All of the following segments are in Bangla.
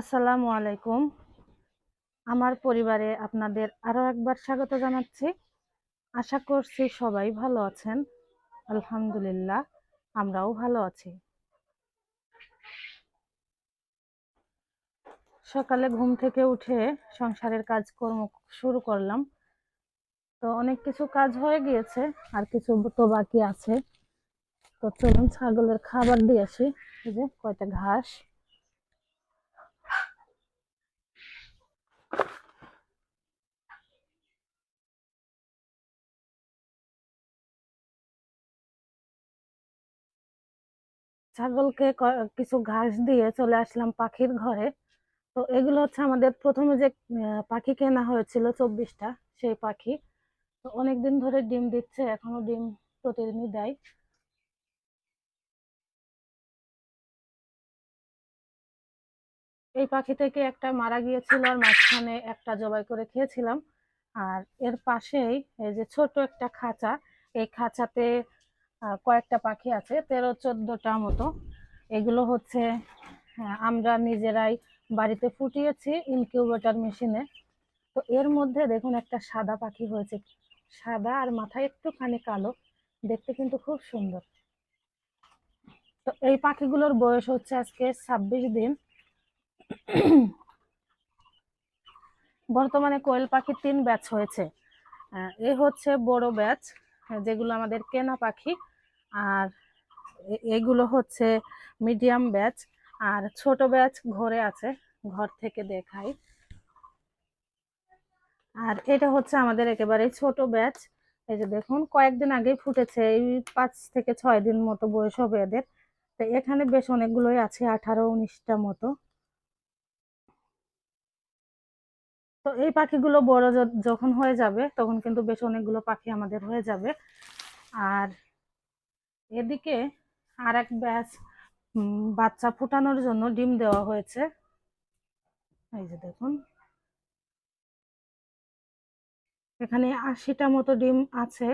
আসসালামু আলাইকুম। আমার পরিবারে আপনাদের আরও একবার স্বাগত জানাচ্ছি। আশা করছি সবাই ভালো আছেন। আলহামদুলিল্লাহ, আমরাও ভালো আছি। সকালে ঘুম থেকে উঠে সংসারের কাজকর্ম শুরু করলাম। তো অনেক কিছু কাজ হয়ে গিয়েছে, আর কিছু তো বাকি আছে। তো চলুন ছাগলের খাবার দিয়ে আসি। যে কয়টা ঘাস। ছাগলকে কিছু ঘাস দিয়ে চলে আসলাম পাখির ঘরে। তো এগুলো হচ্ছে আমাদের প্রথমে যে পাখি কেনা হয়েছিল চব্বিশটা, সেই পাখি। তো অনেকদিন ধরে ডিম দিচ্ছে, এখনও ডিম প্রতিদিনই দেয়। এই পাখি থেকে একটা মারা গিয়েছিল আর মাঝখানে একটা জবাই করে খেয়েছিলাম। আর এর পাশেই এই যে ছোট একটা খাঁচা, এই খাঁচাতে কয়েকটা পাখি আছে তেরো চোদ্দোটা মতো। এগুলো হচ্ছে হ্যাঁ, আমরা নিজেরাই বাড়িতে ফুটিয়েছি ইনকিউবেটর মেশিনে তো এর মধ্যে দেখুন একটা সাদা পাখি হয়েছে। সাদা আর মাথায় একটুখানি কালো। দেখতে কিন্তু খুব সুন্দর। তো এই পাখিগুলোর বয়স হচ্ছে আজকে ছাব্বিশ দিন। বর্তমানে কোয়েল পাখির তিন ব্যাচ হয়েছে। এ হচ্ছে বড় ব্যাচ। যেগুলো আমাদের কেনা পাখি। আর এগুলো হচ্ছে মিডিয়াম ব্যাচ আর ছোট ব্যাচ ঘরে আছে, ঘর থেকে দেখাই। আর এটা হচ্ছে আমাদের একেবারে ছোট ব্যাচ এই যে দেখুন, কয়েকদিন আগেই ফুটেছে, এই পাঁচ থেকে ছয় দিন মতো বয়স হবে এদের। তো এখানে বেশ অনেকগুলোই আছে, আঠারো, উনিশটা মতো। তো এই পাখিগুলো বড় যখন হয়ে যাবে, তখন কিন্তু বেশ অনেকগুলো পাখি আমাদের হয়ে যাবে। আর এদিকে আর এক ব্যাচ বাচ্চা ফুটানোর জন্য ডিম দেওয়া হয়েছে। এই যে দেখুন। এখানে আশিটা মতো ডিম আছে।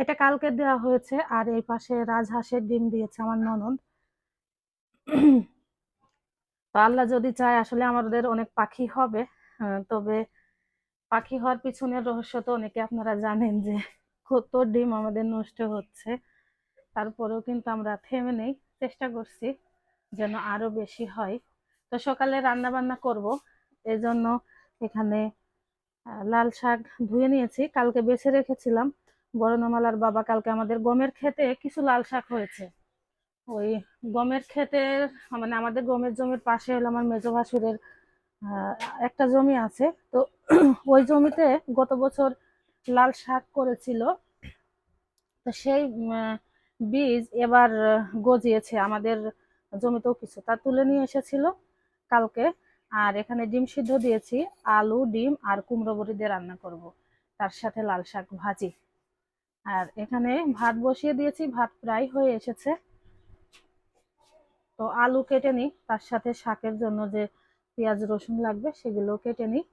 এটা কালকে দেওয়া হয়েছে, আর এই পাশে রাজহাঁসের ডিম দিয়েছে আমার ননদ। তো আল্লাহ যদি চায়, আসলে আমাদের অনেক পাখি হবে। তবে পাখি হওয়ার পিছনের রহস্য তো অনেকে আপনারা জানেন যে কত ডিম আমাদের নষ্ট হচ্ছে। তারপরেও কিন্তু আমরা থেমে নেই। চেষ্টা করছি যেন আরও বেশি হয়। তো সকালে রান্না বান্না করব। এই জন্য এখানে লাল শাক ধুয়ে নিয়েছি। কালকে বেছে রেখেছিলাম। বরণমালার বাবা কালকে আমাদের গমের ক্ষেতে কিছু লাল শাক হয়েছে। ওই গমের ক্ষেতের মানে আমাদের গমের জমির পাশে হলো আমার মেজো ভাসুরের একটা জমি আছে। তো ওই জমিতে গত বছর লাল শাক করেছিল। তো সেই বীজ এবার গজিয়েছে। আমাদের জমিতেও কিছু। তা তুলে নিয়ে এসেছিল কালকে। আর এখানে ডিম সিদ্ধ দিয়েছি। আলু, ডিম আর কুমড়ো বড়ি দিয়ে রান্না করব। তার সাথে লাল শাক ভাজি। আর এখানে ভাত বসিয়ে দিয়েছি। ভাত প্রায় হয়ে এসেছে। তো আলু কেটে নিই। তার সাথে শাকের জন্য যে পেঁয়াজ, রসুন লাগবে, সেগুলো কেটে নিই।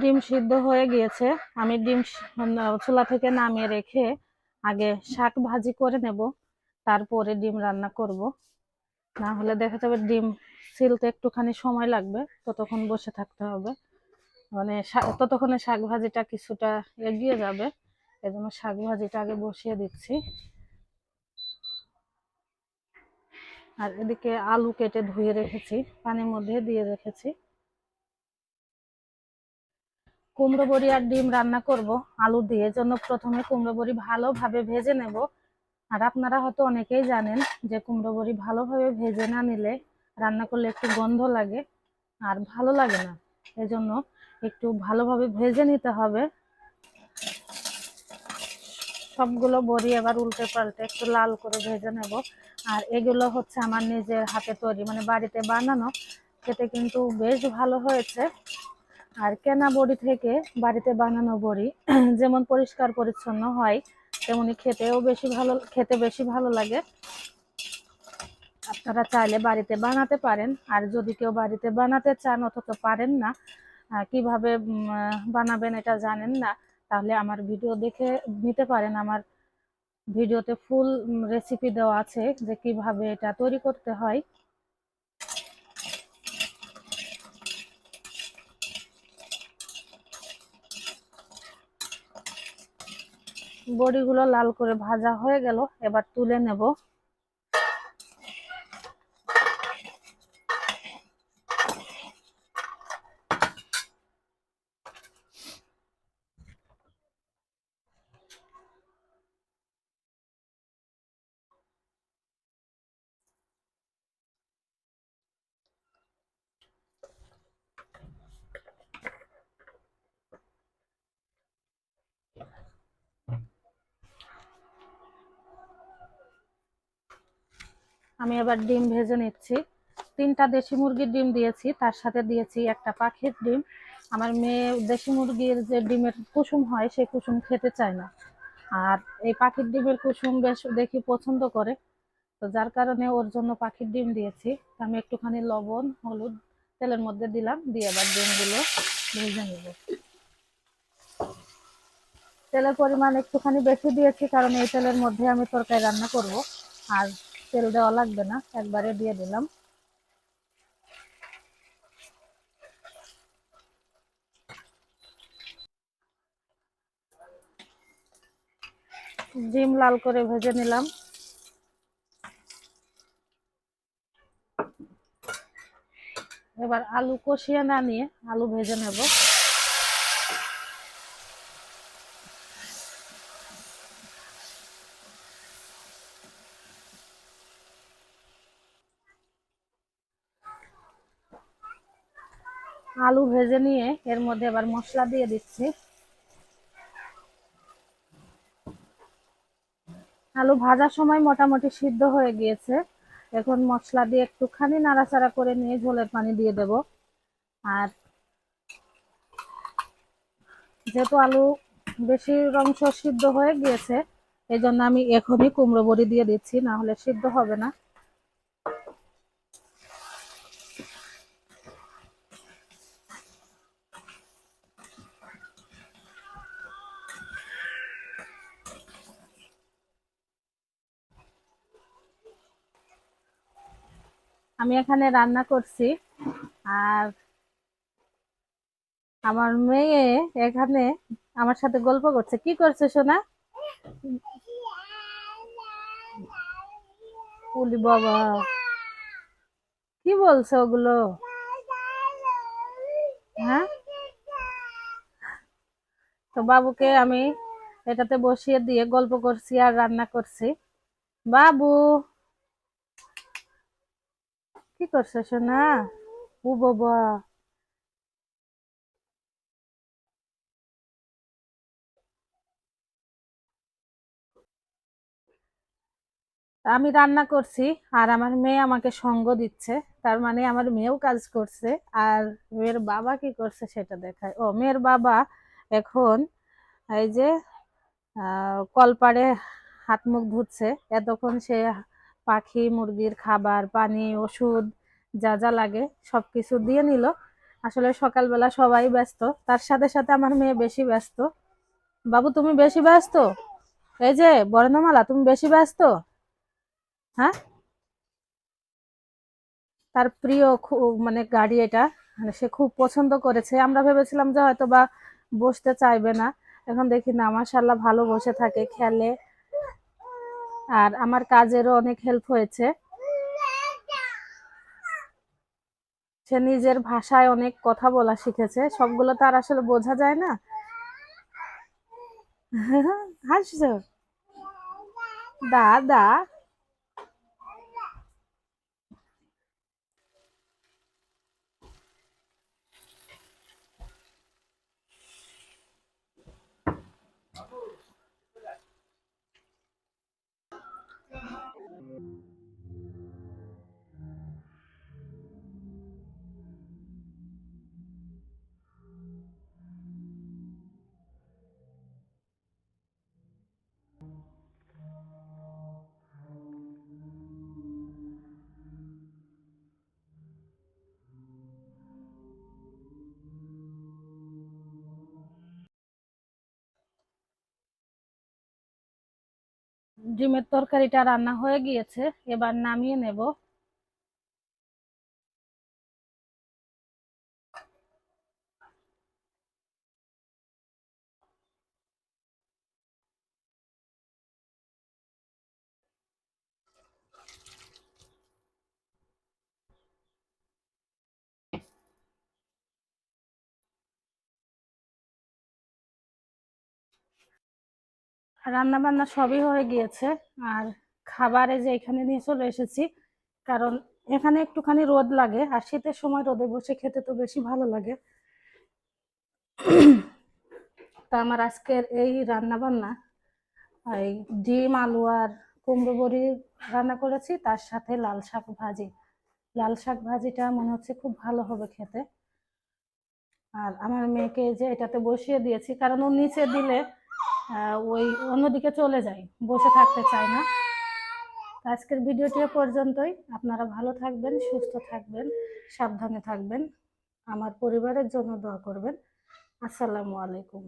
ডিম সিদ্ধ হয়ে গিয়েছে। আমি ডিম চুলা থেকে নামিয়ে রেখে আগে শাক ভাজি করে নেব। তারপরে ডিম রান্না করব। না হলে দেখা যাবে ডিম সিলতে একটুখানি সময় লাগবে। ততক্ষণ বসে থাকতে হবে। মানে ততক্ষণে শাক ভাজিটা কিছুটা এগিয়ে যাবে। এজন্য শাক ভাজিটা আগে বসিয়ে দিচ্ছি। আর এদিকে আলু কেটে ধুয়ে রেখেছি, পানির মধ্যে দিয়ে রেখেছি। কুমড়ো বড়ি আর ডিম রান্না করব আলু দিয়ে, জন্য প্রথমে কুমড়ো বড়ি ভালোভাবে ভেজে নেব। আর আপনারা হয়তো অনেকেই জানেন যে কুমড়ো বড়ি ভালোভাবে ভেজে না নিলে রান্না করলে একটু গন্ধ লাগে আর ভালো লাগে না। এজন্য একটু ভালোভাবে ভেজে নিতে হবে। সবগুলো বড়ি এবার উল্টে পাল্টে একটু লাল করে ভেজে নেব। আর এগুলো হচ্ছে আমার নিজের হাতে তৈরি মানে বাড়িতে বানানো। খেতে কিন্তু বেশ ভালো হয়েছে। আর কেনা বড়ি থেকে বাড়িতে বানানো বড়ি যেমন পরিষ্কার পরিচ্ছন্ন হয়, তেমনি খেতেও বেশি ভালো, খেতে বেশি ভালো লাগে। আপনারা চাইলে বাড়িতে বানাতে পারেন। আর যদি কেউ বাড়িতে বানাতে চান অথচ পারেন না কীভাবে বানাবেন এটা জানেন না, তাহলে আমার ভিডিও দেখে নিতে পারেন আমার ভিডিওতে ফুল রেসিপি দেওয়া আছে যে কীভাবে এটা তৈরি করতে হয়। বড়িগুলো লাল করে ভাজা হয়ে গেল, এবার তুলে নেব। আমি এবার ডিম ভেজে নিচ্ছি। তিনটা দেশি মুরগির ডিম দিয়েছি, তার সাথে দিয়েছি একটা পাখির ডিম। আমার মেয়ে দেশি মুরগির যে ডিমের কুসুম হয়, সেই কুসুম খেতে চায় না। আর এই পাখির ডিমের কুসুম বেশ দেখি পছন্দ করে। তো যার কারণে ওর জন্য পাখির ডিম দিয়েছি। আমি একটুখানি লবণ, হলুদ, তেলের মধ্যে দিলাম। দিয়ে এবার ডিমগুলো ভেজে নেব। তেলের পরিমাণ একটুখানি বেশি দিয়েছি, কারণ এই তেলের মধ্যে আমি তরকারি রান্না করব। আর তেল দেওয়া লাগবে না, একবারে দিয়ে দিলাম। ডিম লাল করে ভেজে নিলাম। এবার আলু কষিয়ে না নিয়ে আলু ভেজে নেব। আলু ভেজে নিয়ে এর মধ্যে এবার মশলা দিয়ে দিচ্ছি। আলু ভাজার সময় মোটামুটি সিদ্ধ হয়ে গিয়েছে। এখন মশলা দিয়ে একটুখানি নাড়াচাড়া করে নিয়ে ঝোলের পানি দিয়ে দেব। আর যেহেতু আলু বেশি অংশ সিদ্ধ হয়ে গিয়েছে এই জন্য আমি এখনই কুমড়ো বড়ি দিয়ে দিচ্ছি, না হলে সিদ্ধ হবে না। আমি এখানে রান্না করছি। আর আমার মেয়ে এখানে আমার সাথে গল্প করছে। কি করছে সোনা? বাবা। কি বলছে ওগুলো? হ্যাঁ? তো বাবুকে আমি এটাতে বসিয়ে দিয়ে গল্প করছি আর রান্না করছি। বাবু! কি করছে, সোনা? ও বাবা। আমি রান্না করছি, আর আমার মেয়ে আমাকে সঙ্গ দিচ্ছে। তার মানে আমার মেয়েও কাজ করছে, আর মেয়ের বাবা কি করছে সেটা দেখায়। ও, মেয়ের বাবা এখন এই যে কলপাড়ে হাত মুখ ধুচ্ছে। এতক্ষণ সে পাখি, মুরগির খাবার, পানি, ওষুধ যা যা লাগে সব কিছু দিয়ে নিল। আসলে সকালবেলা সবাই ব্যস্ত। তার সাথে সাথে আমার মেয়ে বেশি ব্যস্ত। বাবু, তুমি বেশি ব্যস্ত? এই যে, বরেন্দ্রমালা, তুমি বেশি ব্যস্ত? হ্যাঁ? তার প্রিয় মানে গাড়ি এটা মানে সে খুব পছন্দ করেছে। আমরা ভেবেছিলাম যে হয়তো বা বসতে চাইবে না। এখন দেখি না মাসাল্লাহ ভালো বসে থাকে, খেলে। আর আমার কাজেরও অনেক হেল্প হয়েছে। সে নিজের ভাষায় অনেক কথা বলা শিখেছে, সবগুলো তো আর আসলে বোঝা যায় না। হাসছ? দাদা ডিমের তরকারিটা রান্না হয়ে গিয়েছে এবার নামিয়ে নেব। রান্না বান্না সবই হয়ে গিয়েছে। আর খাবারে যে এখানে নিয়ে চলে এসেছি, কারণ এখানে একটুখানি রোদ লাগে, আর শীতের সময় রোদে বসে খেতে তো বেশি ভালো লাগে। তা আমার আজকের এই রান্না বান্না এই ডিম, আলু আর কুমড়ো বড়ি রান্না করেছি, তার সাথে লাল শাক ভাজি। লাল শাক ভাজিটা মনে হচ্ছে খুব ভালো হবে খেতে। আর আমার মেয়েকে যে এটাতে বসিয়ে দিয়েছি, কারণ ও নিচে দিলে ওই অন্যদিকে চলে যায় বসে থাকতে চায় না। আজকের ভিডিওটি পর্যন্তই। আপনারা ভালো থাকবেন, সুস্থ থাকবেন, সাবধানে থাকবেন। আমার পরিবারের জন্য দোয়া করবেন। আসসালামু আলাইকুম।